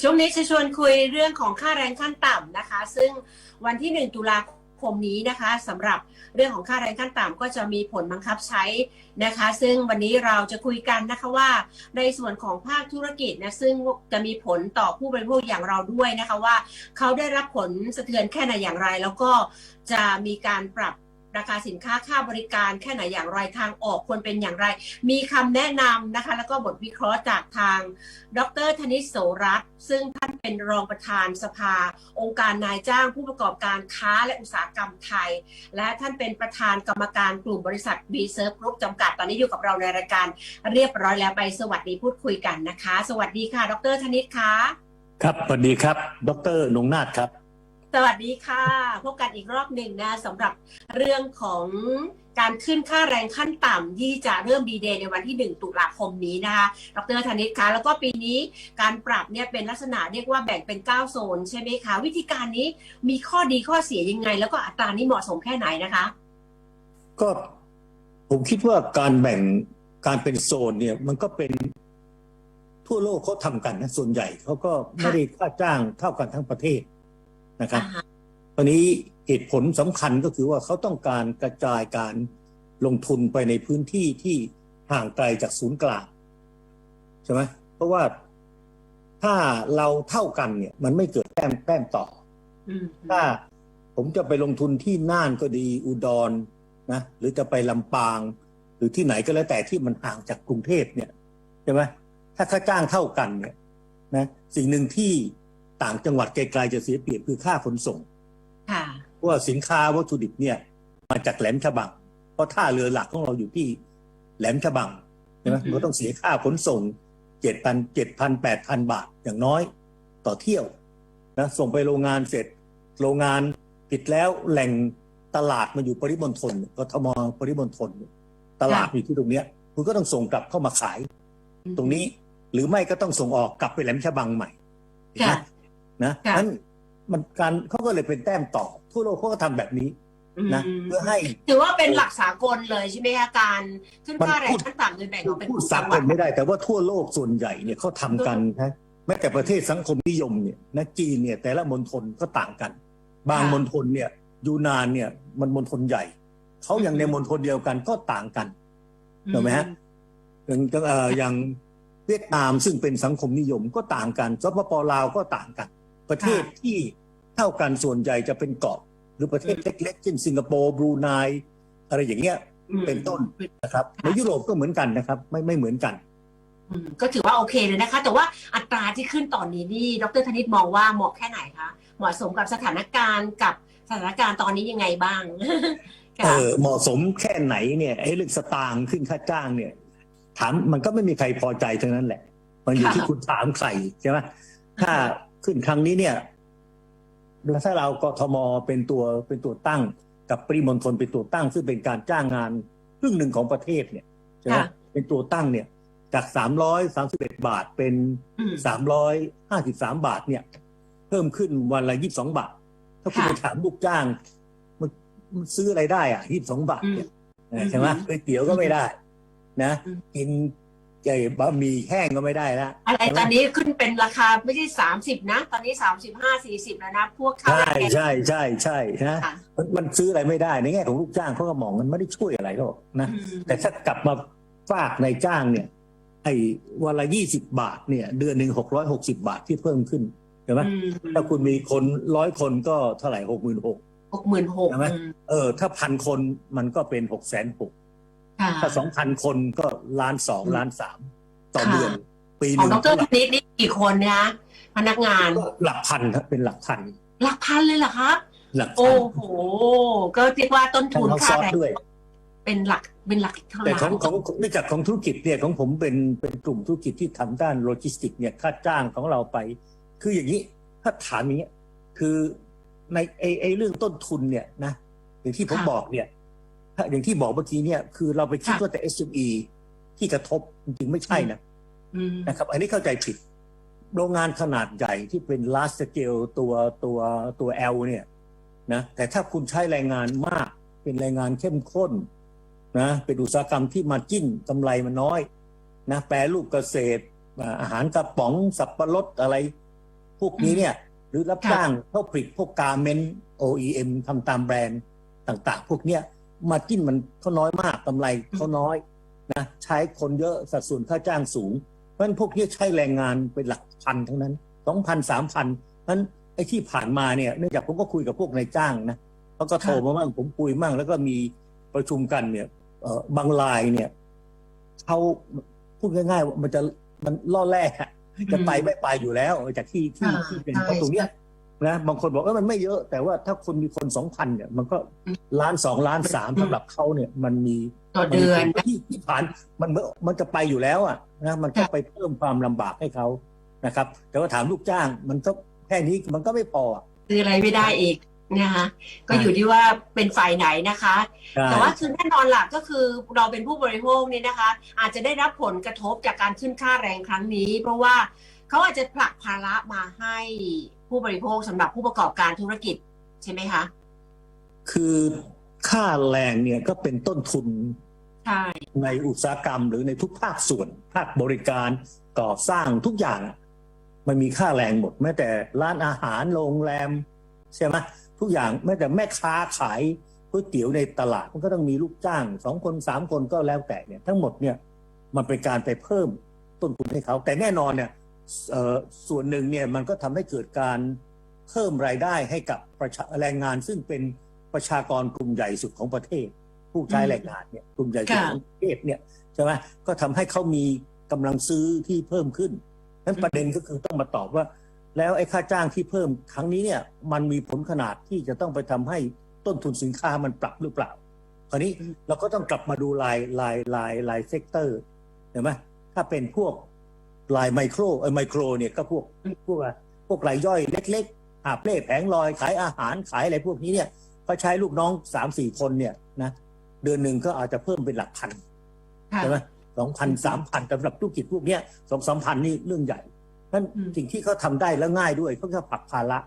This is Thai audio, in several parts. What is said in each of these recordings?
ช่วงนี้จะชวนคุยเรื่องของค่าแรงขั้นต่ำนะคะ ซึ่งวันที่ 1 ตุลาคมนี้นะคะสำหรับเรื่องของค่าแรงขั้นต่ำก็จะมีผลบังคับใช้นะคะ ซึ่งวันนี้เราจะคุยกันนะคะว่า ในส่วนของภาคธุรกิจนะซึ่งจะมีผลต่อผู้บริโภคอย่างเราด้วยนะคะว่า เขาได้รับผลสะเทือนแค่ไหนอย่างไร แล้วก็จะมีการปรับ ราคาสินค้าค่าบริการแค่ไหนอย่างไรทางออกควรเป็นอย่างไร มีคำแนะนำนะคะ แล้วก็บทวิเคราะห์จากทาง ดรธนิตโสรัตซึ่งท่านเป็นรองประธานสภา องค์การนายจ้างผู้ประกอบการค้าและอุตสาหกรรมไทย และท่านเป็นประธานกรรมการกลุ่มบริษัท b ีเซิร์ฟกรุ๊ปจำกัดตอนนี้อยู่กับเราในรายการเรียบร้อยแล้วไปสวัสดีพูดคุยกันนะคะ สวัสดีค่ะ ดรธนิตค่ะครับสวัสดีครับ ดรนงนาถครับ สวัสดีค่ะ พบกันอีกรอบหนึ่งนะสำหรับเรื่องของการขึ้นค่าแรงขั้นต่ำที่จะเริ่มดีเดย์ในวันที่ 1 ตุลาคมนี้นะคะ ดรธนิตคะแล้วก็ปีนี้การปรับเนี่ยเป็นลักษณะเรียกว่าแบ่งเป็น 9 โซนใช่ไหมคะ วิธีการนี้มีข้อดีข้อเสียยังไง แล้วก็อัตรานี้เหมาะสมแค่ไหนนะคะ ก็ผมคิดว่าการแบ่งการเป็นโซนเนี่ยมันก็เป็นทั่วโลกเขาทำกันนะส่วนใหญ่เขาก็ไม่ได้ค่าจ้างเท่ากันทั้งประเทศ นะครับอ่าฮะตอนนี้เหตุผลสำคัญก็คือว่าเขาต้องการกระจายการลงทุนไปในพื้นที่ที่ห่างไกลจากศูนย์กลางใช่ไหมเพราะว่าถ้าเราเท่ากันเนี่ย มันไม่เกิดแต้มแต้มต่ออืมถ้าผมจะไปลงทุนที่น่านก็ดีอุดรนะหรือจะไปลำปาง หรือที่ไหนก็แล้วแต่ที่มันห่างจากกรุงเทพเนี่ยใช่ไหมถ้าค่าจ้างเท่ากันเนี่ยนะสิ่งหนึ่งที่ ต่างจังหวัดไกลๆจะเสียเปรียบคือค่าขนส่งค่ะเพราะว่าสินค้าวัตถุดิบเนี่ย มาจากแหลมฉบัง เพราะท่าเรือหลักของเราอยู่ที่แหลมฉบังใช่ไหมอือฮึมันก็ต้องเสียค่าขนส่งเจ็ดพันเจ็ดพันแปดพันบาทอย่างน้อยต่อเที่ยวนะส่งไปโรงงานเสร็จ โรงงานปิดแล้วแหล่งตลาดมาอยู่ปริมณฑลกทมปริมณฑลตลาดอยู่ที่ตรงเนี้ยคุณก็ต้องส่งกลับเข้ามาขาย ตรงนี้หรือไม่ก็ต้องส่งออกกลับไปแหลมฉบังใหม่เห็ นไหมค่ะนะค่ะนั้นมันการเขาก็เลยเป็นแต้มต่อ ทั่วโลกเขาก็ทำแบบนี้นะอืมเพื่อให้ถือว่าเป็นหลักสากลเลยใช่ไหมคะการขึ้นค่าแรมันพูงดขั้นต่ำโดยแบ่งออกเป็นพูดจัสางหกวัดลไม่ได้ แต่ว่าทั่วโลกส่วนใหญ่เนี่ยเขาทำกันนะแม้แต่ประเทศสังคมนิยมเนี่ยนะจีนเนี่ยแต่ละมณฑลก็ต่างกัน บางค่ะมณฑลเนี่ยยูนานเนี่ยมันมณฑลใหญ่เขาอย่างในมณฑลเดียวกันก็ต่างกันถูกไหมฮะอย่างเอ่ออย่างเวียดนามซึ่งเป็นสังคมนิยมก็ต่างกันสปปลาวก็ต่างกัน ประเทศที่เท่ากันส่วนใหญ่จะเป็นเกาะ หรือประเทศเล็กๆเช่นสิงคโปร์บรูไนอะไรอย่างเงี้ยอืมเป็นต้นนะครับในยุโรปก็เหมือนกันนะครับ ไม่ไม่เหมือนกันอืมก็ถือว่าโอเคเลยนะคะ แต่ว่าอัตราที่ขึ้นตอนนี้นี่ดรธนิตมองว่าเหมาะแค่ไหนคะเหมาะสมกับสถานการณ์กับสถานการณ์ตอนนี้ยังไงบ้างเอค่ะอเหมาะสมแค่ไหนเนี่ยไอ้เรื่องสตางค์ขึ้นค่าจ้างเนี่ย ถามมันก็ไม่มีใครพอใจทั้งนั้นแหละ มันอยู่ค่ะที่คุณถามใครใช่ไหมถ้า ขึ้นครั้งนี้เนี่ยแล้วถ้าเรากทมเป็นตัวเป็นตัวตั้ง กับปริมณฑลเป็นตัวตั้ง ซึ่งเป็นการจ้างงานครึ่งหนึ่งของประเทศเนี่ยใช่ไหมค่ะเป็นตัวตั้งเนี่ย จากสามร้อยสามสิบเอ็ดบาทเป็นอืมสามร้อยห้าสิบสามบาทเนี่ย เพิ่มขึ้นวันละยี่สิบสองบาท ถ้าคุณค่ะไปถามลูกจ้างมันมันซื้ออะไรได้อะยี่สิบสองบาทเนี่ยอืมใช่ไหมอืมก๋วยเตี๋ยวก็ไม่ได้ นะอืมกิน ไก่บะหมี่แห้งก็ไม่ได้ละอะไรตอนนี้ขึ้นเป็นราคาไม่ใช่สามสิบนะ ตอนนี้สามสิบห้าสี่สิบแล้วนะ พวกข้าวใช่แกง ใช่ใช่ใช่นะค่ะ มันมันซื้ออะไรไม่ได้ในแง่ของลูกจ้างเขาก็มองมันไม่ได้ช่วยอะไรหรอกนะ อืมแต่ถ้ากลับมาฝากในจ้างเนี่ยไอ้วันละยี่สิบาทเนี่ย เดือนหนึ่งหกร้อยหกสิบาทที่เพิ่มขึ้นใช่ไหมอืมถ้าคุณมีคนร้อยคนก็เท่าไหร่หกหมื่นหก หกหมื่นหก ใช่ไหม เออถ้าพันคนมันก็เป็นหกแสนหกค่ะ ถ้าสองพันคนก็ล้านสองอืมล้านสามต่อค่ะเดือน ปีหของนึ่งดรธนิตนี่กี่คนนะพนักงานก็หลักพันครับเป็นหลักพัน หลักพันเลยเหรอครับหลักพัโอ้นโหก็เรียกว่าต้นทั้ทุงนทั้งซค่าอสแรงด้วย เป็นหลักเป็นหลักเท่าแต่ไหของร่ของเนื่องจากของธุรกิจเนี่ยของผมเป็นเป็นกลุ่มธุรกิจที่ทำด้านโลจิสติกส์เนี่ยค่าจ้างของเราไป คืออย่างนี้ถ้าถามอย่างเงี้ยคือในไอไอเรื่องต้นทุนเนี่ยนะอย่างที่ผมบอกเนี่ยถ้า อย่างที่บอกเมื่อกี้เนี่ยคือเราไปคิดว่าแต่ SME ที่กระทบจริงๆไม่ใช่นะอืมนะครับ อันนี้เข้าใจผิด โรงงานขนาดใหญ่ที่เป็น large scale ตัวตัวตัว L เนี่ยนะแต่ถ้าคุณใช้แรงงานมากเป็นแรงงานเข้มข้นนะเป็นอุตสาหกรรมที่มาจิ้นกำไรมันน้อยนะแปรรูปเกษตรอ่าอาหารกระป๋องสับปะรดอะไร พวกนี้เนี่ย หรือรับจ้างพวกผลิตพวกการเมน OEM ทำตามแบรนด์ต่าง ๆ พวกเนี้ย มาจิ้นมันเขาน้อยมากกำไรเขาน้อยนะใช้คนเยอะสัดส่วนค่าจ้างสูง เพราะฉะนั้นพวกนี้ใช้แรงงานเป็นหลักพันทั้งนั้นสองพันสามพันนั้นไอ้ที่ผ่านมาเนี่ยเนื่องจากผมก็คุยกับพวกนายจ้างนะเขาก็โทรมาบ้างผมคุยมั่งแล้วก็มีประชุมกันเนี่ยเอ่อบางรายเนี่ยเขาพูดง่ายๆว่ามันจะมันล่อแร่อะจะไปไม่ไปอยู่แล้วจากที่ที่อ่าที่เป็นใช่เพราะตรงเนี้ย นะบางคนบอกว่ามันไม่เยอะ แต่ว่าถ้าคนมีคนสองพันเนี่ย มันก็อืมล้านสองล้านสามอืมสำหรับเขาเนี่ยมันมีต่อเดือนมัมีที่ที่ผ่านมันมันจะไปอยู่แล้วอะนะมันก็ค่ะไปเพิ่มความลำบากให้เขานะครับ แต่ว่าถามลูกจ้าง มันก็แค่นี้มันก็ไม่พออะซื้ออะไรไม่ได้อีกนะคะก็อยู่ที่ว่าเป็นฝ่ายไหนนะคะใช่แต่ว่าคือแน่นอนล่ะก็คือเราเป็นผู้บริโภคเนี่ยนะคะ อาจจะได้รับผลกระทบจากการขึ้นค่าแรงครั้งนี้ เพราะว่าเขาอาจจะผลักภาระมาให้ ผู้บริโภคสำหรับผู้ประกอบการธุรกิจใช่ไหมคะ คือค่าแรงเนี่ยก็เป็นต้นทุนใช่ในอุตสาหกรรมหรือในทุกภาคส่วน ภาคบริการก่อสร้างทุกอย่างอะมันมีค่าแรงหมดแม้แต่ร้านอาหารโรงแรมใช่ไหมทุกอย่างแม้แต่แม่ค้าขายก๋วยเตี๋ยวในตลาดมันก็ต้องมีลูกจ้างสองคนสามคนก็แล้วแต่เนี่ย ทั้งหมดเนี่ยมันเป็นการไปเพิ่มต้นทุนให้เขา แต่แน่นอนเนี่ยเอ่อ ส่วนหนึ่งเนี่ยมันก็ทำให้เกิดการเพิ่มรายได้ให้กับประชาแรงงานซึ่งเป็นประชากรกลุ่มใหญ่สุดของประเทศ ผู้ใช้แรงงานเนี่ยกลุ่มใหญ่สุดของประเทศเนี่ยใช่ไหมก็ทำให้เขามีกำลังซื้อที่เพิ่มขึ้นนั้นประเด็นก็คือต้องมาตอบว่า แล้วไอ้ค่าจ้างที่เพิ่มครั้งนี้เนี่ยมันมีผลขนาดที่จะต้องไปทำให้ต้นทุนสินค้ามันปรับหรือเปล่า คราวนี้เราก็ต้องกลับมาดูรายรายรายรายเซกเตอร์เห็นไหมถ้าเป็นพวก รายไมโครเออไมโครเนี่ยก็พวกพวกอะไรพวกรายย่อยเล็กๆหาบเล่แผงลอยขายอาหารขายอะไรพวกนี้เนี่ยเขาใช้ลูกน้องสามสี่คนเนี่ยนะเดือนหนึ่งก็อาจจะเพิ่มเป็นหลักพันค่ะใช่ไหมสองพันสามพันสำหรับธุรกิจพวกเนี้ยสองสามพันนี่เรื่องใหญ่นั่นอืมสิ่งที่เขาทำได้แล้วง่ายด้วยเขาจะผลักภาระ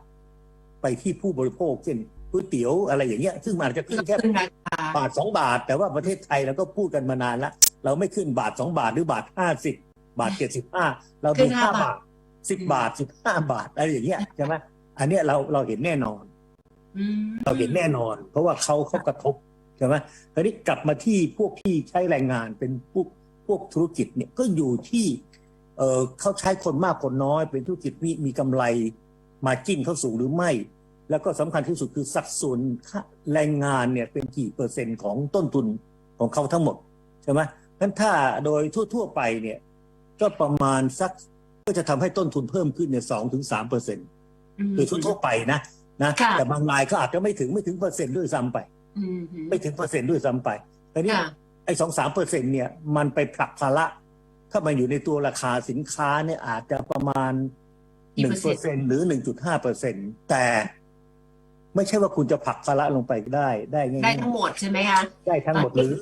ไปที่ผู้บริโภคเช่นก๋วยเตี๋ยวอะไรอย่างเงี้ย ซึ่งมันอาจจะขึ้นแค่ขึ้นราคาบาทสองบาท แต่ว่าประเทศไทยเราก็พูดกันมานานแล้วเราไม่ขึ้นบาทสองบาทหรือบาทห้าสิบ บาทเจ็ดสิบห้าเราขึ้ดูนห้า5บาทสิบบาทสิบห้าบาทอะไรอย่างเงี้ยใช่ไหมอันเนี้ยเราเราเห็นแน่นอนอืมเราเห็นแน่นอน เพราะว่าเขาเขากระทบใช่ไหมคราวนี้กลับมาที่พวกที่ใช้แรงงานเป็นพวกพวกธุรกิจเนี่ยก็อยู่ที่เออเขาใช้คนมากคนน้อย เป็นธุรกิจมีมีกำไรมาจิ้นเขาสูงหรือไม่ แล้วก็สำคัญที่สุดคือสัดส่วนค่าแรงงานเนี่ยเป็นกี่เปอร์เซ็นต์ของต้นทุนของเขาทั้งหมดใช่ไหมงั้นถ้าโดยทั่ว ๆ ไปเนี่ย ก็ประมาณสักก็จะทำให้ต้นทุนเพิ่มขึ้นเนี่ยสองถึงสามเปอร์เซ็นต์คือทั่วๆไปนะนะค่ะแต่บางรายก็อาจจะไม่ถึงไม่ถึงเปอร์เซ็นต์ด้วยซ้ำไปอืมไม่ถึงเปอร์เซ็นต์ด้วยซ้ำไปแต่นี่ค่ะไอ้สองสามเปอร์เซ็นต์เนี่ยมันไปผลักภาระถ้ามันอยู่ในตัวราคาสินค้าเนี่ยอาจจะประมาณกี่หนึ่งเปอเปอร์ร์เซ็เซ็นนต์ต์หรือหนึ่งจุดห้าเปอร์เซ็นต์แต่ไม่ใช่ว่าคุณจะผลักภาระลงไปได้ได้ง่ายๆได้ทั้งหมดใช่ไหมคะได้ทั้งหมดหรือ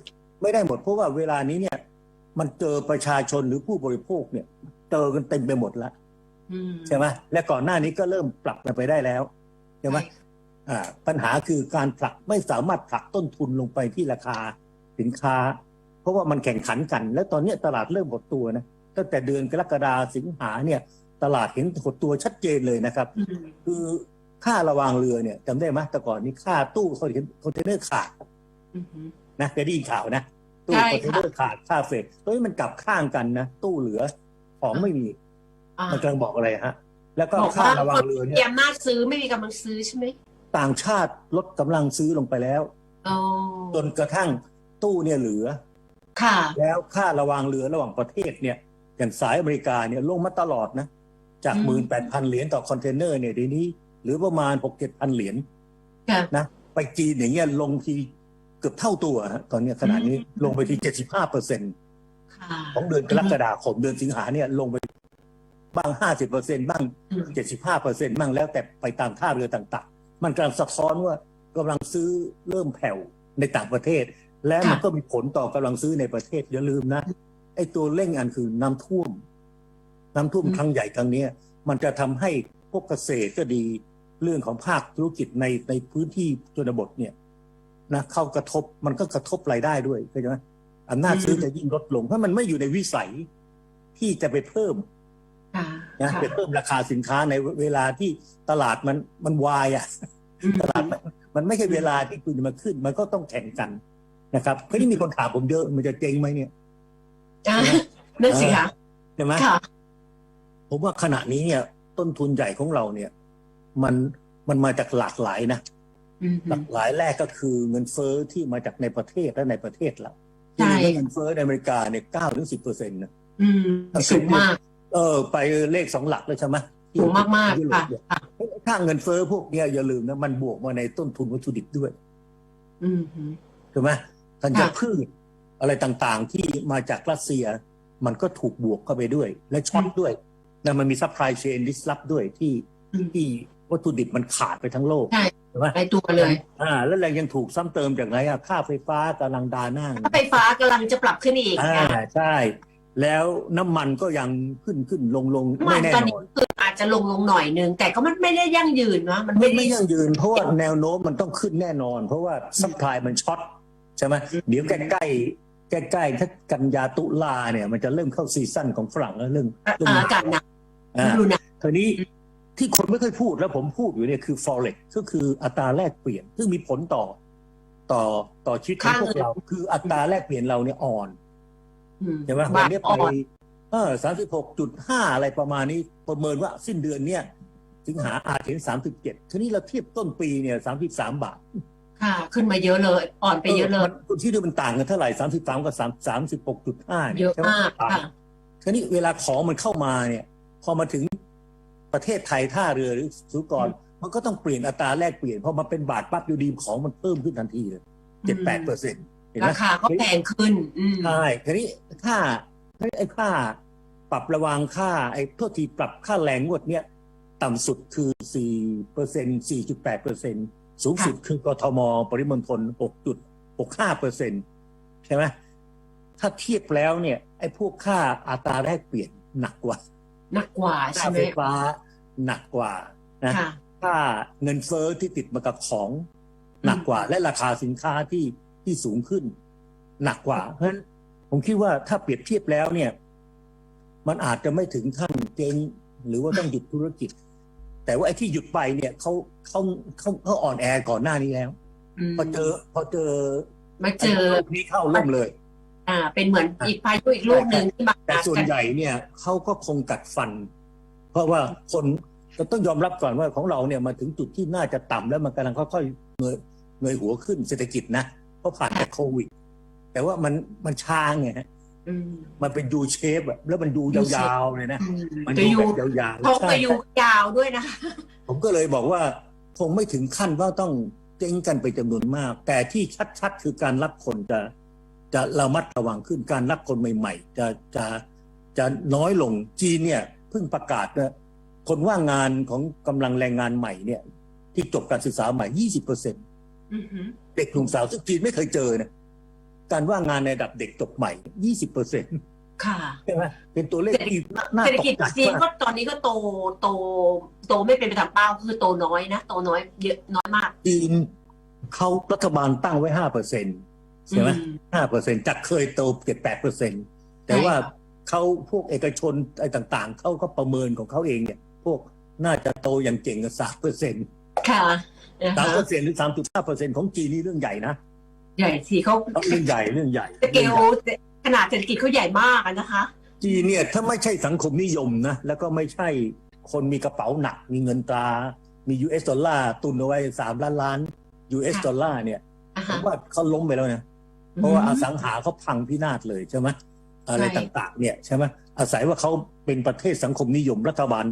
ไม่ได้หมดเพราะว่าเวลานี้เนี่ย มันเจอประชาชนหรือผู้บริโภคเนี่ยเจอกันเต็มไปหมดแล้วอืมใช่ไหมและก่อนหน้านี้ก็เริ่มปรับกันไปได้แล้วใช่ไหมอ่าปัญหาคือการผลักไม่สามารถผลักต้นทุนลงไปที่ราคาสินค้า เพราะว่ามันแข่งขันกัน แล้วตอนเนี้ยตลาดเริ่มหดตัวนะตั้งแต่เดือนกรกฎาสิงหาเนี่ย ตลาดเห็นหดตัวชัดเจนเลยนะครับอืมคือค่าระวางเรือเนี่ยจำได้ไหมแต่ก่อนนี้ค่าตู้คอนเทนเนอร์ขาดอืมนะเคยได้ยินข่าวนะ ตู้ใช่คอนเทนค่ะเนอร์ขาดค่าเฟรตตอนนี้มันกลับข้างกันนะ ตู้เหลือของไม่มีอ่ามันกำลังบอกอะไรฮะ แล้วก็บอกค่าว่าระวาคงนเรือเนี่มียอำนาจซื้อไม่มีกำลังซื้อใช่ไหมต่างชาติลดกำลังซื้อลงไปแล้วอ๋อจนกระทั่งตู้เนี่ยเหลือ ค่ะ แล้วค่าระวางเรือระหว่างประเทศเนี่ย อย่างสายอเมริกาเนี่ยลงมาตลอดนะ จากอืมหมื่นแปดพันเหรียญต่อคอนเทนเนอร์เนี่ยเดี๋ยวนี้เหรือประมาณหกเจ็ดพันเหรียญค่ะนะไปจีนอย่างเงี้ยลงที เกือบเท่าตัวฮะตอนเนี้ยขนาดนี้อืมลงไปที่เจ็ดสิบห้าเปอร์เซ็นต์ค่ะของเดือนกรกฎาคมเดือนสิงหาเนี่ยลงไปบ้างห้าสิบเปอร์เซ็นต์บ้างอืมเจ็ดสิบห้าเปอร์เซ็นต์บ้างแล้วแต่ไปตามท่าเรือต่างๆ มันกำลังสะท้อนว่ากำลังซื้อเริ่มแผ่วในต่างประเทศ และมันค่ะก็มีผลต่อกำลังซื้อในประเทศอย่าลืมนะไอ้ตัวเร่งอันคือน้ำท่วม น้ำท่วมอืมครั้งใหญ่ครั้งเนี้ยมันจะทำให้พวกเกษตรก็ดีเรื่องของภาคธุรกิจในในพื้นที่ชนบทเนี่ย นะเข้ากระทบมันก็กระทบรายได้ด้วยเข้าใจไหมอำนาจซื้อจะยิ่งลดลงเพราะมันไม่อยู่ในวิสัยที่จะไปเพิ่มค่ะนะค่ะไปเพิ่มราคาสินค้าในเวลาที่ตลาดมันมันวายอะอืมตลาดมันมันไม่ใช่เวลาที่คุณจะมาขึ้น มันก็ต้องแข่งกันนะครับคราวนี้มีคนถามผมเยอะมันจะเจ๊งไหมเนี่ยอ่านั่นสิคะใช่ไหมค่ะผมว่าขณะนี้เนี่ย ต้นทุนใหญ่ของเราเนี่ย มันมันมาจากหลากหลายนะอืม หลากหลายแรกก็คือเงินเฟ้อที่มาจากในประเทศและในประเทศละใช่เงินเฟ้อในอเมริกาเนี่ยเก้าถึงสิบเปอร์เซ็นต์นะอืมสูงมาก เออ ไปเลขสองหลักเลยใช่ไหมสูงมากมากยุๆโรค่ะปเนี่ยค่ะค่าเงินเฟ้อพวกเนี้ยอย่าลืมนะมันบวกมาในต้นทุนวัตถุดิบด้วยอืมถูกไหมธัญค่ะพืชอะไรต่างๆ ที่มาจากรัสเซีย มันก็ถูกบวกเข้าไปด้วย และช็อตด้วยแล้วมันมีซัพพลายเชนดิสลอฟด้วยที่อืมที่วัตถุดิบมันขาดไปทั้งโลก ใช่ใช่ไหมในตัวเลยอ่า แล้วแรงยังถูกซ้ำเติมจากไหนอะค่าไฟฟ้ากำลังดาหน้าถ้าไฟฟ้ากำลังจะปรับขึ้นอีกอ่านะใช่ แล้วน้ำมันก็ยังขึ้นขึ้นลงลงน้ำไม่มันแน่ตอนนนี้อนคืออาจจะลงลงหน่อยนึง แต่ก็มันไม่ได้ยั่งยืนนะมันไม่ไม่ไม่ได้ยั่งยืน เพราะว่าแนวโน้มมันต้องขึ้นแน่นอน เพราะว่าซัพพลายมันช็อตใช่ไหมอืมเดี๋ยวใกล้ใกล้ใกล้ใกล้ๆถ้ากันยาตุลาเนี่ย มันจะเริ่มเข้าซีซั่นของฝรั่งแล้วเรื่องเรื่องอ่าอากาศหนาวอ่า ฤดูหนาวทีนี้ ที่คนไม่เคยพูดแล้วผมพูดอยู่เนี่ยคือ forex ก็คืออัตราแลกเปลี่ยน ซึ่งมีผลต่อ ต่อต่อชีวิตของพวกเรา คืออัตราแลกเปลี่ยนเราเนี่ยอ่อนอืมใช่ไหมบาวันทนี้อ่ไปอนเออสามสิบหกจุดห้าอะไรประมาณนี้ประเมินว่าสิ้นเดือนเนี่ยสิงหาอาจถึงสามสิบเจ็ดทีนี้เราเทียบต้นปีเนี่ยสามสิบสามบาท ค่ะ ขึ้นมาเยอะเลย อ่อนไปเยอะเลยมันคุณที่ดูมันต่างกันเท่าไหร่สามสิบสามกับสามสามสิบหกจุดห้าเยอะมากค่ะทีนี้เวลาของมันเข้ามาเนี่ย พอมาถึง ประเทศไทยท่าเรือหรือสุกรมันก็ต้องเปลี่ยนอัตราแลกเปลี่ยนพอมาเป็นบาทปั๊บอยู่ดีของมันเพิ่มขึ้นทันทีเลยเจ็ดแปดเปอร์เซ็นต์เห็นไหมราคาก็แพงขึ้นอืมใช่ทีนี้ค่าไอ้ค่า ปรับระวางค่าไอ้โทษทีปรับค่าแรงงวดเนี้ยต่ำสุดคือสี่เปอร์เซ็นสี่จุดแปดเปอร์เซ็นสูงสุดคือกทม ปริมณฑลหกจุดหกห้าเปอร์เซ็นใช่ไหมถ้าเทียบแล้วเนี่ยไอ้พวกค่าอัตราแลกเปลี่ยนหนักกว่า หนักกว่าค่าใช่ไหมไฟฟ้าหนักกว่านะค่ะค่าเงินเฟ้อที่ติดมากับของหนักกว่า และราคาสินค้าที่ที่สูงขึ้น หนักกว่าเพราะฉะนั้นผมคิดว่าถ้าเปรียบเทียบแล้วเนี่ย มันอาจจะไม่ถึงขั้นเจ๊งหรือว่าต้องหยุดธุรกิจ แต่ว่าไอ้ที่หยุดไปเนี่ยเขาเขาเขาเขาอ่อนแอก่อนหน้านี้แล้วมพอเจอพอเจอมาเจอไอ้โรคนี้เข้าล่มเลย อ่า เป็นเหมือนอีกพายุอีกลูกหนึ่งที่มาแต่ส่วนใหญ่เนี่ยเขาก็คงกัดฟัน เพราะว่าคนเราต้องยอมรับก่อนว่าของเราเนี่ยมาถึงจุดที่น่าจะต่ำแล้วมันกำลังค่อยๆเงยเงยหัวขึ้นเศรษฐกิจนะเพราะผ่านจากโควิด แต่ว่ามันมันช้าไงฮะอืมมันเป็นยูเชฟอะแล้วมันดูยาวๆเลยนะอืมมันจะดูอยู่แบบยาวเขาๆใช่ก็อยู่ยาวด้วยนะคะผมก็เลยบอกว่าคงไม่ถึงขั้นว่าต้องเจ๊งกันไปจำนวนมาก แต่ที่ชัดๆ คือการรับคนจะ จะระมัดระวังขึ้นการรับคนใหม่ ๆ จะจะจะน้อยลงจีนเนี่ยเพิ่งประกาศนะคนว่างงานของกำลังแรงงานใหม่เนี่ย ที่จบการศึกษาใหม่ยี่สิบเปอร์เซ็นอือหือเด็กหนุ่มสาวซึ่งจีนไม่เคยเจอนะการว่างงานในระดับเด็กจบใหม่ยี่สิบเปอร์เซ็นค่ะใช่ไหมเป็นตัวเลขที่น่าน่าเศรษฐตกิจกใจจีนมากก็ตอนนี้ก็โตโตโตไม่เป็นไปตามเป้าคือโตน้อยนะ โตน้อยเยอะน้อยมากจีนเขารัฐบาลตั้งไว้ห้าเปอร์เซ็น ใช่ไหมอืห้าเปอร์เซ็นจากเคยโตเจ็ดแปดเปอร์เซ็นแต่ว่าเขาพวกเอกชนอะไรต่างๆ เขาก็ประเมินของเขาเองเนี่ย พวกน่าจะโตอย่างเก่งกับสามเปอร์เซ็นค่ะนะสามคะเปอร์เซ็นหรือสามจุดห้าเปอร์เซ็นของจีนนี่เรื่องใหญ่นะ ใหญ่สิเขาเรื่องใหญ่เรื่องใหญ่สเกลขนาดเศรษฐกิจเขาใหญ่มากอะนะคะ จีนเนี่ยถ้าไม่ใช่สังคมนิยมนะ แล้วก็ไม่ใช่คนมีกระเป๋าหนัก มีเงินตรา มี US ดอลลาร์ตุนเอาไว้สามล้านล้าน US ค่ะดอลลาร์เนี่ยอ่าผฮะมว่าเขาล้มไปแล้วนะ เพราะว่าอสังหาเขาพังพินาศเลยใช่ไหมอะไรใช่ต่างๆ เนี่ยใช่ไหมอาศัยว่าเขาเป็นประเทศสังคมนิยมรัฐบาล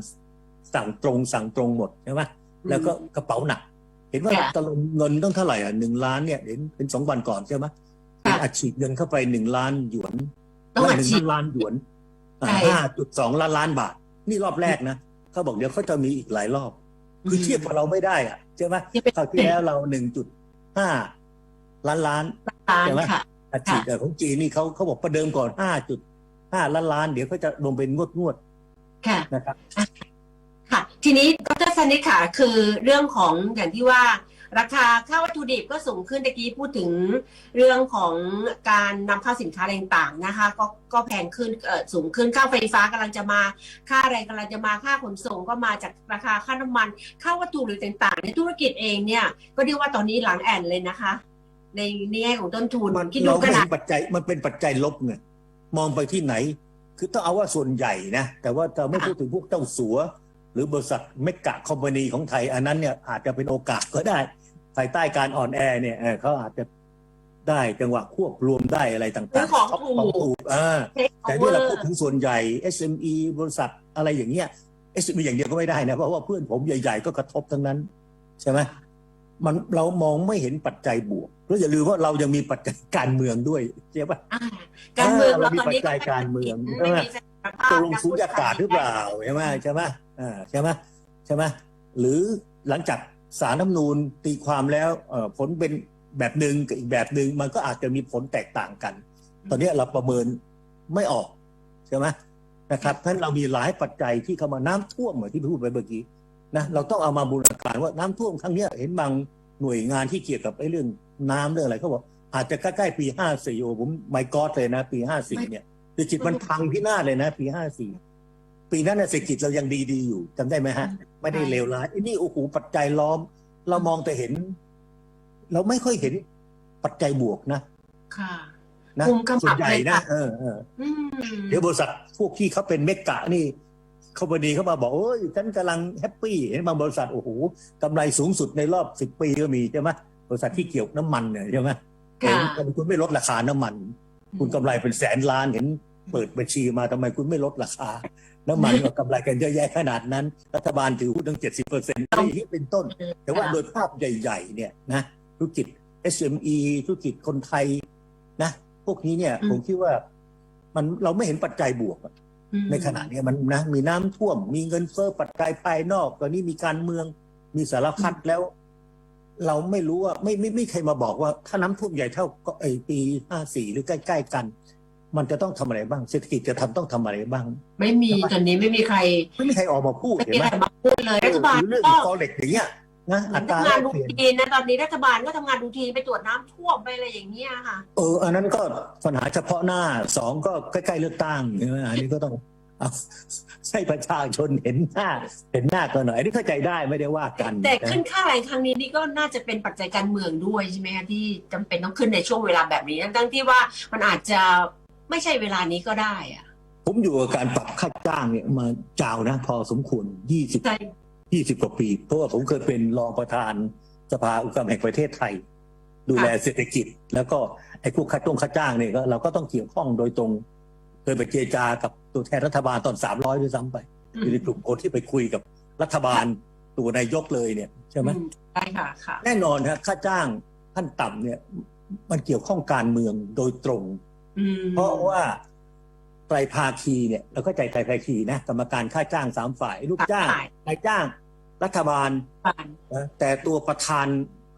สั่งตรงสั่งตรงหมดใช่ไหมแล้วก็กระเป๋าหนัก เห็นว่าค่ะตะลงเงินต้องเท่าไหร่อะหนึ่งล้านเนี่ยเห็นเป็นสองวันก่อนใช่ไหมค่ะอัดฉีดเงินเข้าไปหนึ่งล้านหยวนต้องอัดหนึ่งฉีดล้านหยวนใช่ห้าจุดสองล้านล้านบาท นี่รอบแรกนะเขาบอกเดี๋ยวเขาจะมีอีกหลายรอบ คือเทียบกับเราไม่ได้อะใช่ไหมที่เป็นคราวที่แล้วเราหนึ่งจุดห้าล้านล้าน ร้านใช่ไหมค่ะอัดฉีดแต่ของจีนนี่เขาเขาบอกประเดิมก่อนห้าจุดห้าล้านล้าน เดี๋ยวเขาจะลงเป็นงวดงวดค่ะๆนะครับค่ะ ทีนี้ดรสนิทค่ะคือเรื่องของอย่างที่ว่าราคาค่าวัตถุดิบก็สูงขึ้นตะกี้พูดถึงเรื่องของการนำเข้าสินค้าอะไรต่างๆนะคะ ก็ก็แพงขึ้นเออสูงขึ้นค่าไฟฟ้ากำลังจะมา ค่าแรงกำลังจะมาค่าขนส่งก็มาจากราคาค่าน้ำมัน ค่าวัตถุหรือต่างๆ ในธุรกิจเองเนี่ย ก็เรียกว่าตอนนี้หลังแอนเลยนะคะ ในแง่ของต้นทุนมันคิดดูเราขไม่นาเห็ดนปัจจัยมันเป็นปัจจัยลบไงมองไปที่ไหน คือต้องเอาว่าส่วนใหญ่นะ แต่ว่าจะไม่พูดถึงพวกเจ้าสัว หรือบริษัทเมกะคอมพานีของไทย อันนั้นเนี่ยอาจจะเป็นโอกาสก็ได้ภายใต้การอ่อนแอเนี่ยเออเขาอาจจะได้จังหวะควบรวมได้อะไรต่างๆซื้อของช็ปถูก ของถูกอ่าเทคโอแต่เวที่อเราร์พูดถึงส่วนใหญ่ SME บริษัทอะไรอย่างเงี้ย SME อย่างเดียวก็ไม่ได้นะ เพราะว่าเพื่อนผมใหญ่ ๆ ก็กระทบทั้งนั้น ใช่ไหมมันเรามองไม่เห็นปัจจัยบวก แล้วอย่าลืมว่าเรายังมีปัจจัยการเมืองด้วยใช่ปะอ่าการเมืองอ่าเราเรามีตอนนี้ปัจจัยการเมืองไม่มีเสถียรภาพตกลงสูญญากาศหรือเปล่าใช่ไหมใช่ไหมอ่าใช่ไหมใช่ไหมหรือหลังจากสารน้ำนูนตีความแล้วเอ่อผลเป็นแบบหนึ่งกับอีกแบบหนึ่งมันก็อาจจะมีผลแตกต่างกัน ตอนนี้เราประเมินไม่ออกใช่ไหมนะครับเพราะฉะนั้นเรามีหลายปัจจัยที่เข้ามาน้ำท่วมเหมือนที่พูดไปเมื่อกี้นะเราต้องเอามาบูรณาการว่าน้ำท่วมครั้งเนี้ยเห็นบางหน่วยงานที่เกี่ยวกับไอ้เรื่อง น้ำเรื่องอะไรเขาบอกอาจจะใกล้ๆปีห้าสี่โอ้ผมไม่กอดเลยนะ ปีห้าสี่เนี่ยเศรษฐกิจมันพังพินาศเลยนะ ปีห้าสี่ปีนั้นน่ะเศรษฐกิจเรายังดีๆอยู่จำได้ไหมฮะ ไม่ได้เลวร้ายไอ้นี่โอ้โหปัจจัยล้อม เรามองแต่เห็น เราไม่ค่อยเห็นปัจจัยบวกนะค่ะนะคุมขมับส่วนใหญ่เลยนะค่ะเออเอออืมเดี๋ยวบริษัทพวกที่เขาเป็นเมกะนี่เขาพอดีเขามาบอกโอ้ยฉันกำลังแฮปปี้เห็นบางบริษัทโอ้โหกำไรสูงสุดในรอบสิบปีก็มีใช่ไหม บริษัทที่เกี่ยวกับน้ำมันเนี่ยใช่ไหมค่ะเห็นคุณไม่ลดราคาน้ำมัน คุณกำไรเป็นแสนล้านเห็นเปิดบัญชีมาทำไมคุณไม่ลดราคา น้ำมันก็กำไรกันเยอะแยะขนาดนั้น รัฐบาลถือหุ้นตั้งเจ็ดสิบเปอร์เซ็นต์ที่เป็นต้น แต่ว่าโดยภาพใหญ่ๆเนี่ยนะธุรกิจ SME ธุรกิจคนไทยนะพวกนี้เนี่ยอืมผมคิดว่า มันเราไม่เห็นปัจจัยบวกอะอืมในขณะเนี้ยมันนะมีน้ำท่วม มีเงินเฟ้อปัจจัยภายนอก ตอนนี้มีการเมืองมีสารพัดแล้ว เราไม่รู้ว่าไม่ไม่ไม่ใครมาบอกว่าถ้าน้ำท่วมใหญ่เท่าก็ไอปีห้าสี่หรือใกล้ๆกัน มันจะต้องทำอะไรบ้างเศรษฐกิจจะทำต้องทำอะไรบ้าง ไม่มีตอนนี้ไม่มีใครไม่มีใครออกมาพูดไม่เห็นมีไหมใครมาพูดเลยรัฐบาลหรือเรื่องก็ฟอเร็กอย่างเงี้ยนะอัตราทำแลงานกดูเปลี่ยน ทีนนะตอนนี้รัฐบาลก็ทำงานดูทีนไปตรวจน้ำท่วมไปอะไรอย่างเงี้ยค่ะ เอออันนั้นก็ปัญหาเฉพาะหน้าสองก็ใกล้ ๆ เลือกตั้งใช่ไหมอันนี้ก็ต้อง เอาให้ประชาชนเห็นหน้า เห็นหน้ากันหน่อยอันนี้เข้าใจได้ไม่ได้ว่ากันแต่นะขึ้นค่าแรงครั้งนี้นี่ก็น่าจะเป็นปัจจัยการเมืองด้วยใช่ไหมคะที่จำเป็นต้องขึ้นในช่วงเวลาแบบนี้ทั้งๆที่ว่ามันอาจจะไม่ใช่เวลานี้ก็ได้อะผมอยู่กับการปรับค่าจ้างเนี่ยมาจาวนะ พอสมควรยี่สิบใช่ยี่สิบกว่าปี เพราะว่าผมเคยเป็นรองประธานสภาอุตสาหกรรมแห่งประเทศไทย ดูแลเศรษฐกิจ แล้วก็ไอ้พวกค่าจ้างค่าจ้างเนี่ยก็เราก็ต้องเกี่ยวข้องโดยตรงเคยไปเจรจากับ ตัวแทนรัฐบาลตอนสามร้อยด้วยซ้ำไปอยู่ในกลุ่มคนที่ไปคุยกับรัฐบาลตัวนายกเลยเนี่ยใช่ไหมอืใช่ค่ะค่ะ แน่นอนครับค่าจ้างขั้นต่ำเนี่ย มันเกี่ยวข้องการเมืองโดยตรงอืมเพราะว่าไตรภาคีเนี่ยเราก็ใจไตรภาคีนะกรรมการค่าจ้างสามฝ่าย ลูกจ้างนายจ้าง รัฐบาลผ่านนะแต่ตัวประธาน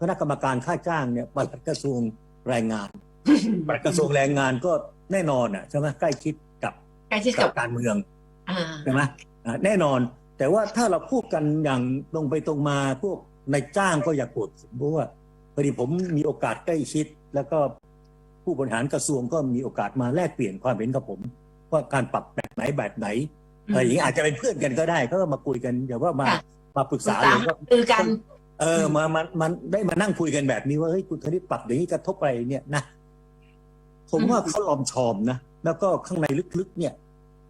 คณะกรรมการค่าจ้างเนี่ยปลัดกระทรวงแรงงานปลัดกระทรวงแรงงานก็แน่นอนอะใช่ไหมใกล้ชิดกับ ใกล้ชิดกักับบการเมืองอ่าใช่ไหมอ่าแน่นอน แต่ว่าถ้าเราพูดกันอย่างตรงไปตรงมาพวกนายจ้างก็อย่ากดเพราะว่าพอดีผมมีโอกาสใกล้ชิด แล้วก็ผู้บริหารกระทรวงก็มีโอกาสมาแลกเปลี่ยนความเห็นกับผม ว่าการปรับแบบไหนแบบไหนอะไรอย่างนี้อาจจะเป็นเพื่อนกันก็ได้เขาก็มาคุยกันอย่าว่ามาค่ะมาปรึกปรึษากษาเลยก็ คือกัน เออมามันมันได้มานั่งคุยกันแบบนี้ว่าเฮ้ยคุณธนิตปรับอย่างนี้กระทบอะไรเนี่ยนะ ผมว่าเขาลอมชอมนะ แล้วก็ข้างในลึกๆเนี่ย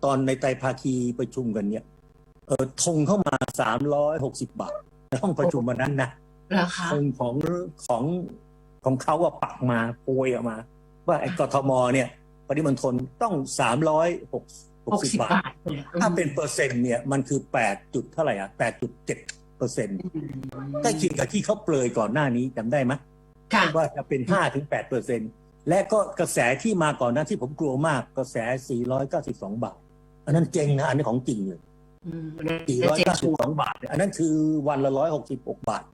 ตอนในไตรภาคีประชุมกันเนี่ย เออธงเข้ามาสามร้อยหกสิบบาทในห้องประชุมวันนั้นนะเหรอคะธงของของของเขาว่าปักมาโปรยออกมา ว่าไอ้กทมเนี่ย ปริมณฑลต้องสามร้อยหกหกสิสิบบบาทบาทเนี่ยถ้าเป็นเปอร์เซ็นต์เนี่ย มันคือแปดจุดเท่าไหร่อะแปดจุดเจ็ดเปอร์เซ็นต์อืมใกล้เคียงกับที่เขาเปลยก่อนหน้านี้จำได้ไหมค่ะว่าจะเป็นห้าถึงแปดเปอร์เซ็นต์ และก็กระแสที่มาก่อนหนั้นที่ผมกลัวมากกระแส 492 บาท อันนั้นเจ๋งนะ อันนี้ของจริงเลยอืมน่าจะชัวร์492 บาทเนี่ยอันนั้นคือวันละ 166 บาท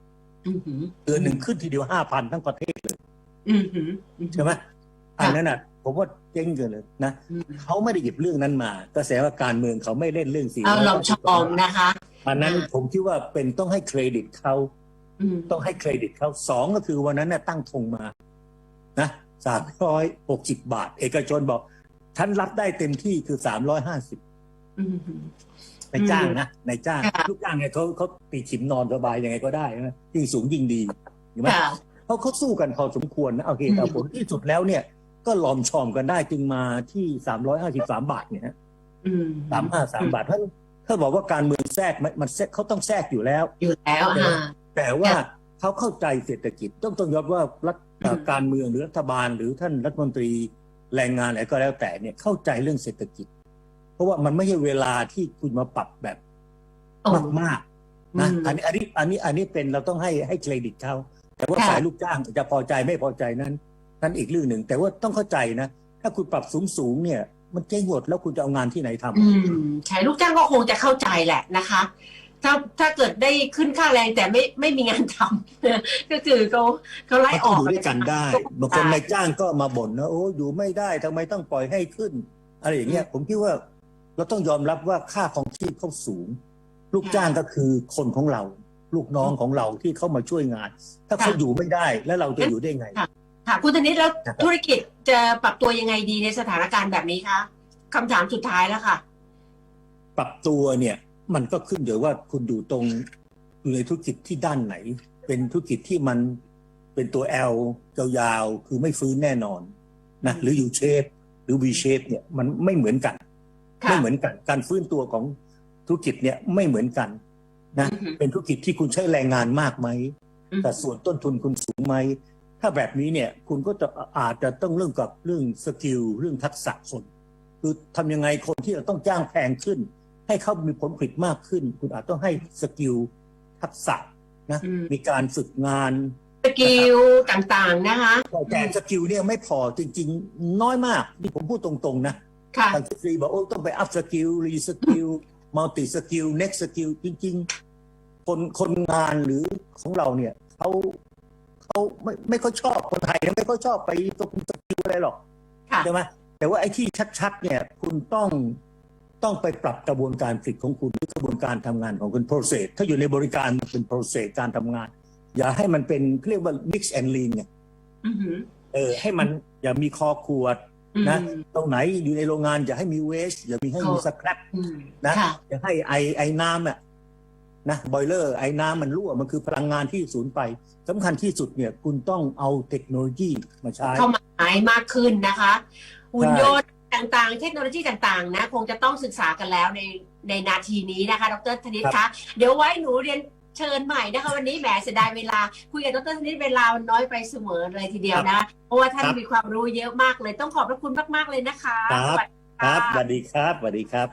อือหือเดือนหนึ่งขึ้นทีเดียว 5,000 ทั้งประเทศเลยอือหืออือหือใช่ไหมอันนั้นน่ะผมว่าเจ๊งเกินเลยนะอืมเขาไม่ได้หยิบเรื่องนั้นมา กระแสว่าการเมืองเขาไม่เล่นเรื่อง492เอาลองชมนะคะอันนั้นอ่าผมคิดว่าเป็นต้องให้เครดิตเขาอืมต้องให้เครดิตเขาสองก็คือวันนั้นเนี่ยตั้งธงมา นะ สามร้อยหกสิบบาท เอกชนบอก ฉันรับได้เต็มที่คือสามร้อยห้าสิบอืมในจ้างนะในจ้างค่ะลูกจ้างเนี่ยเขาเขาตีฉิมนอนสบายยังไงก็ได้นะยิ่งสูงยิ่งดีเห็นไหมค่ะเขาเขาสู้กันพอสมควรนะโอเคแต่อืมผลที่สุดแล้วเนี่ย ก็หลอมชอมกันได้จึงมาที่สามร้อยห้าสิบสามบาทเนี่ยอืมสามห้าสามบาทถ้าถ้าบอกว่าการเมืองแทรกมันมันแทรกเขาต้องแทรกอยู่แล้ว อยู่แล้วอ่าแต่ว่าเขาเข้าใจเศรษฐกิจต้องต้องยอมว่ารัฐเอ่ออืม การเมืองหรือรัฐบาลหรือท่านรัฐมนตรีแรงงานอะไรก็แล้วแต่เนี่ยเข้าใจเรื่องเศรษฐกิจ เพราะว่ามันไม่ใช่เวลาที่คุณมาปรับแบบโอ้มากๆนะอืมอันนี้อันนี้อันนี้อันนี้เป็นเราต้องให้ให้เครดิตเขาแต่ว่าค่ะฝ่ายลูกจ้างจะพอใจไม่พอใจนั้นนั่นอีกเรื่องหนึ่ง แต่ว่าต้องเข้าใจนะ ถ้าคุณปรับสูงสูงๆเนี่ย มันเจ๊งหมดแล้วคุณจะเอางานที่ไหนทำอืมใช่ลูกจ้างก็คงจะเข้าใจแหละนะคะ ถ้าถ้าเกิดได้ขึ้นค่าแรงแต่ไม่ไม่มีงานทำ ก็คือเขาเขาไล่มันอก็อกอยู่ด้วยกันได้บางคนนายจ้างก็มาบ่นนะโอ้อยู่ไม่ได้ทำไมต้องปล่อยให้ขึ้น อะไรอย่างเงี้ยผมคิดว่า เราต้องยอมรับว่าค่าของชีพเขาสูง ลูกจ้างก็คือคนของเรา ลูกน้องของเราที่เข้ามาช่วยงาน ถ้าเขาอยู่ไม่ได้แล้วเราจะอยู่ได้ไง ค่ะคุณธนิตแล้วนะครับธุรกิจจะปรับตัวยังไงดีในสถานการณ์แบบนี้คะคำถามสุดท้ายแล้วค่ะ ปรับตัวเนี่ย มันก็ขึ้นอยู่ว่าคุณอยู่ตรงอยู่ในธุรกิจที่ด้านไหน เป็นธุรกิจที่มันเป็นตัว L ยาวๆคือไม่ฟื้นแน่นอนนะหรืออยู่เชฟหรือ V shape เนี่ยมันไม่เหมือนกันค่ะไม่เหมือนกัน การฟื้นตัวของธุรกิจเนี่ยไม่เหมือนกันนะอือฮึเป็นธุรกิจที่คุณใช้แรงงานมากไหมอืมแต่ส่วนต้นทุนคุณสูงไหมถ้าแบบนี้เนี่ยคุณก็จะอาจจะต้องเรื่องกับเรื่องสกิลเรื่องทักษะคนคือทำยังไงคนที่เราต้องจ้างแพงขึ้น ให้เขามีผลผลิตมากขึ้น คุณอาจต้องให้สกิลทักษะนะอืมมีการฝึกงานสกิลต่างๆนะคะแต่สกิลเนี่ยไม่พอจริง ๆ น้อยมากนี่ผมพูดตรงๆนะค่ะทางทฤษฎีบอกโอ้ต้องไปอัพสกิลรีสกิลมัลติสกิลเน็กสกิลจริง ๆ คนคนงานหรือของเราเนี่ยเขาเขาไม่ไม่ค่อยชอบคนไทยเนี่ยไม่ค่อยชอบไปตรงสกิลอะไรหรอกค่ะใช่ไหมแต่ว่าไอ้ที่ชัดๆเนี่ยคุณต้อง ต้องไปปรับกระบวนการผลิตของคุณหรือกระบวนการทำงานของคุณ process ถ้าอยู่ในบริการมันเป็น process การทำงาน อย่าให้มันเป็นเรียกว่า mix and lean เนี่ยอือหือเออ ให้มันอย่ามีคอขวดอืมนะตรงไหนอยู่ในโรงงานอย่าให้มีเวสอย่ามีให้มีเขาสครับอืมนะค่ะอย่าให้ไอไอน้ำอะนะบอยเลอร์ไอน้ำมันรั่วมันคือพลังงานที่สูญไปสำคัญที่สุดเนี่ยคุณต้องเอาเทคโนโลยีมาใช้เข้ามาหมายมากขึ้นนะคะหุ่นยนต์ ต่างๆ เทคโนโลยีต่างๆ นะ คงจะต้องศึกษากันแล้วในในนาทีนี้นะคะ ดรธนิตครัคะบเดี๋ยวไว้หนูเรียนเชิญใหม่นะคะวันนี้แหมเสียดายเวลา คุยกับดรธนิตเวลามันน้อยไปเสมอเลยทีเดียวนะ เพราะว่าท่านครับมีความรู้เยอะมากเลยต้องขอบพระคุณมากๆเลยนะคะ ครับ สวัสดีครับค่ะสวัสดีครับสวัสดีครับ